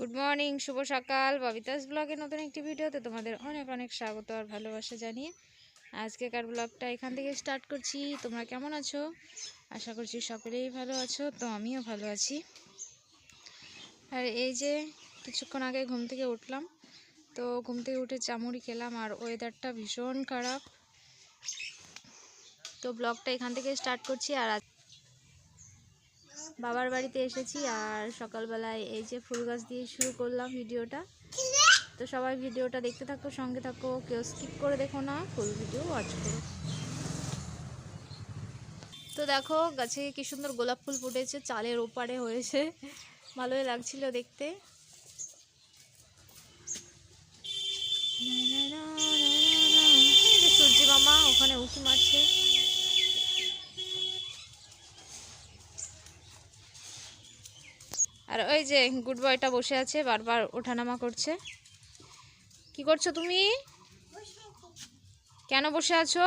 Good morning শুভ সকাল। ববিতাস ব্লগের নতুন একটি ভিডিওতে তোমাদের অনেক অনেক স্বাগত আর ভালোবাসা জানিয়ে আজকেকার ব্লগটা এখান থেকে স্টার্ট করছি। তোমরা কেমন আছো? আশা করছি সকলেই ভালো আছো, তো আমিও ভালো আছি। আর এই যে কিছুক্ষণ আগে ঘুম থেকে উঠলাম, তো ঘুম থেকে উঠে চামড়ি খেলাম আর ওয়েদারটা ভীষণ খারাপ। তো ব্লগটা এখান থেকে স্টার্ট করছি আর বাবার বাড়িতে এসেছি আর সকালবেলায় এই যে ফুল গাছ দিয়ে শুরু করলাম ভিডিওটা তো সবাই ভিডিওটা দেখতে থাকো সঙ্গে থাকো কেউ স্কিপ করে দেখো না ফুল ভিডিও ওয়াচ করো তো দেখো গাছে কি সুন্দর গোলাপ ফুল ফুটেছে চালের ওপারে হয়েছে ভালোই লাগছিল দেখতে সূর্যি মামা ওখানে উঁকি মারছে আর ওই যে গুড বয়টা বসে আছে বারবার ওঠানামা করছে। কি করছ তুমি? কেন বসে আছো?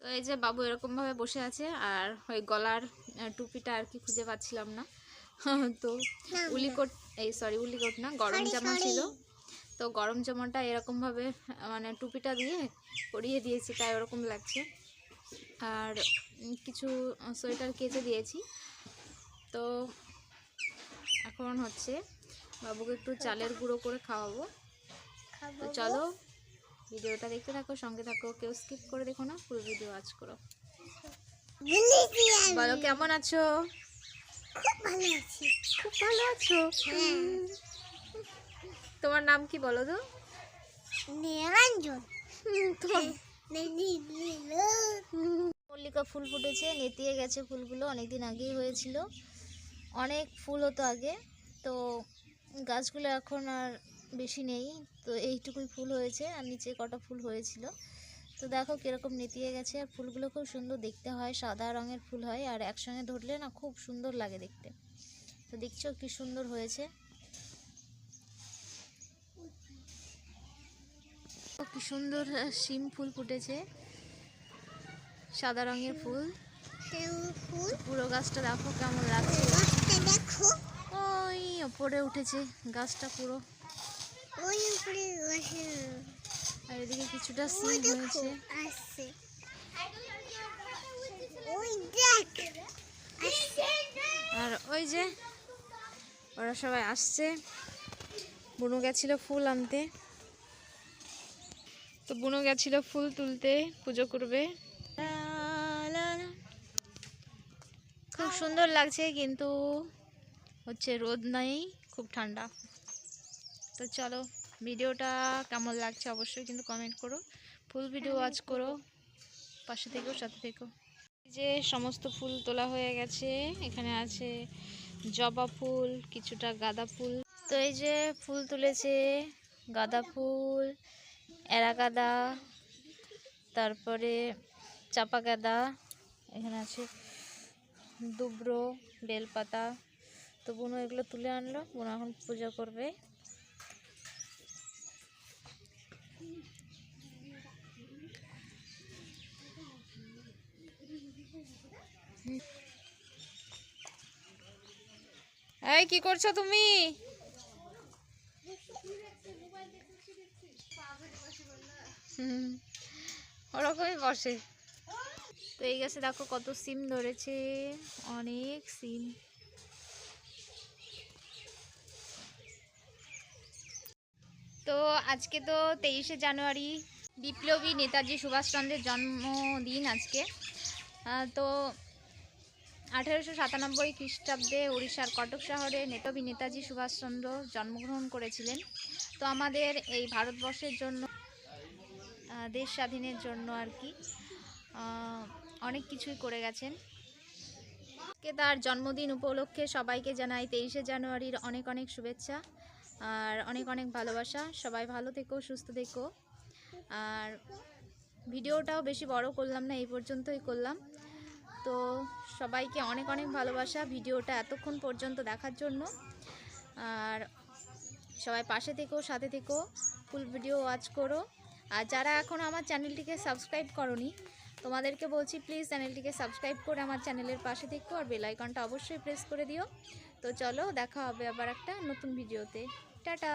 তো এই যে বাবু এরকম ভাবে বসে আছে আর ওই গলার টুপিটা আর কি খুঁজে পাচ্ছিলাম না। তো উলিকোট এই সরি উলিকোট না গরম জামা ছিল। তো গরম জামাটা এরকম ভাবে মানে টুপিটা দিয়ে পরিয়ে দিয়েছি তাই ওরকম লাগছে। আর কিছু সোয়েটার কেচে দিয়েছি। তো এখন হচ্ছে বাবুকে একটু চালের গুঁড়ো করে খাওয়াবো। তো চলো ভিডিওটা দেখতে থাকো সঙ্গে থাকো কেউ স্কিপ করে দেখো না পুরো ভিডিও আজ করো। বলো কেমন আছো? খুব ভালো আছি। খুব ভালো আছো? হ্যাঁ। তোমার নাম কি বলো তো? নিরঞ্জন। নীল মল্লিকা ফুল ফুটেছে নেতিয়ে গেছে ফুলগুলো অনেক দিন আগেই হয়েছিল। অনেক ফুল হতো আগে। তো গাছগুলো এখন আর বেশি নেই। তো এইটুকুই ফুল হয়েছে আর নিচে কটা ফুল হয়েছিল। তো দেখো কীরকম নেতিয়ে গেছে। আর ফুলগুলো খুব সুন্দর দেখতে হয় সাদা রঙের ফুল হয় আর একসঙ্গে ধরলে না খুব সুন্দর লাগে দেখতে। তো দেখছ কি সুন্দর হয়েছে। কি সুন্দর শিম ফুল ফুটেছে। সাদা রঙের ফুল। ফুল। পুরো গাছটা দেখো কেমন লাগছে। দেখো। ওই ওপরে উঠেছে গাছটা পুরো। ওই উপরে আর এদিকে কিছুটা ওই হয়েছে। আসছে। ওই দেখ আর ওই যে ওরা সবাই আসছে। বুনু গেছিল ফুল আনতে। তো বুনু গেছিল ফুল তুলতে পুজো করবে। সুন্দর লাগছে, কিন্তু হচ্ছে রোদ নাই, খুব ঠান্ডা। তো চলো, ভিডিওটা কেমন লাগছে অবশ্যই কিন্তু কমেন্ট করো। ফুল ভিডিও ওয়াচ করো, পাশে থেকেও সাথে থেকো। এই যে সমস্ত ফুল তোলা হয়ে গেছে, এখানে আছে জবা ফুল, কিছুটা গাঁদা ফুল। তো এই যে ফুল তুলেছে, গাঁদা ফুল, এরা গাঁদা, তারপরে চাপা গাঁদা, এখানে আছে দুব্রো, বেলপাতা, তো বুনো এগুলো তুলে আনলো, বুনো এখন পুজো করবে। এই, কি করছ তুমি? ওরকমই বসে। তো এই গাছে দেখো কত সিম ধরেছে, অনেক সিম। তো আজকে তো তেইশে জানুয়ারি, বিপ্লবী নেতাজি সুভাষচন্দ্রের জন্মদিন আজকে। তো আঠেরোশো সাতানব্বই খ্রিস্টাব্দে উড়িষ্যার কটক শহরে নেতাজি নেতাজি সুভাষচন্দ্র জন্মগ্রহণ করেছিলেন। তো আমাদের এই ভারতবর্ষের জন্য দেশ স্বাধীনের জন্য আর কি। অনেক কিছুই করে গেছেন। কে তার জন্মদিন উপলক্ষে সবাইকে জানাই তেইশে জানুয়ারির অনেক অনেক শুভেচ্ছা আর অনেক অনেক ভালোবাসা। সবাই ভালো থেকো, সুস্থ থেকো। আর ভিডিওটাও বেশি বড় করলাম না, এই পর্যন্তই করলাম। তো সবাইকে অনেক অনেক ভালোবাসা ভিডিওটা এতক্ষণ পর্যন্ত দেখার জন্য। আর সবাই পাশে থেকো, সাথে থেকো, ফুল ভিডিও ওয়াচ করো। আর যারা এখন আমার চ্যানেলটিকে সাবস্ক্রাইব করনি তোমাদেরকে বলছি প্লিজ চ্যানেলটিকে সাবস্ক্রাইব করে আমার চ্যানেলের পাশে থেকো আর বেলাইকনটা অবশ্যই প্রেস করে দিও। তো চলো, দেখা হবে আবার একটা নতুন ভিডিওতে টাটা!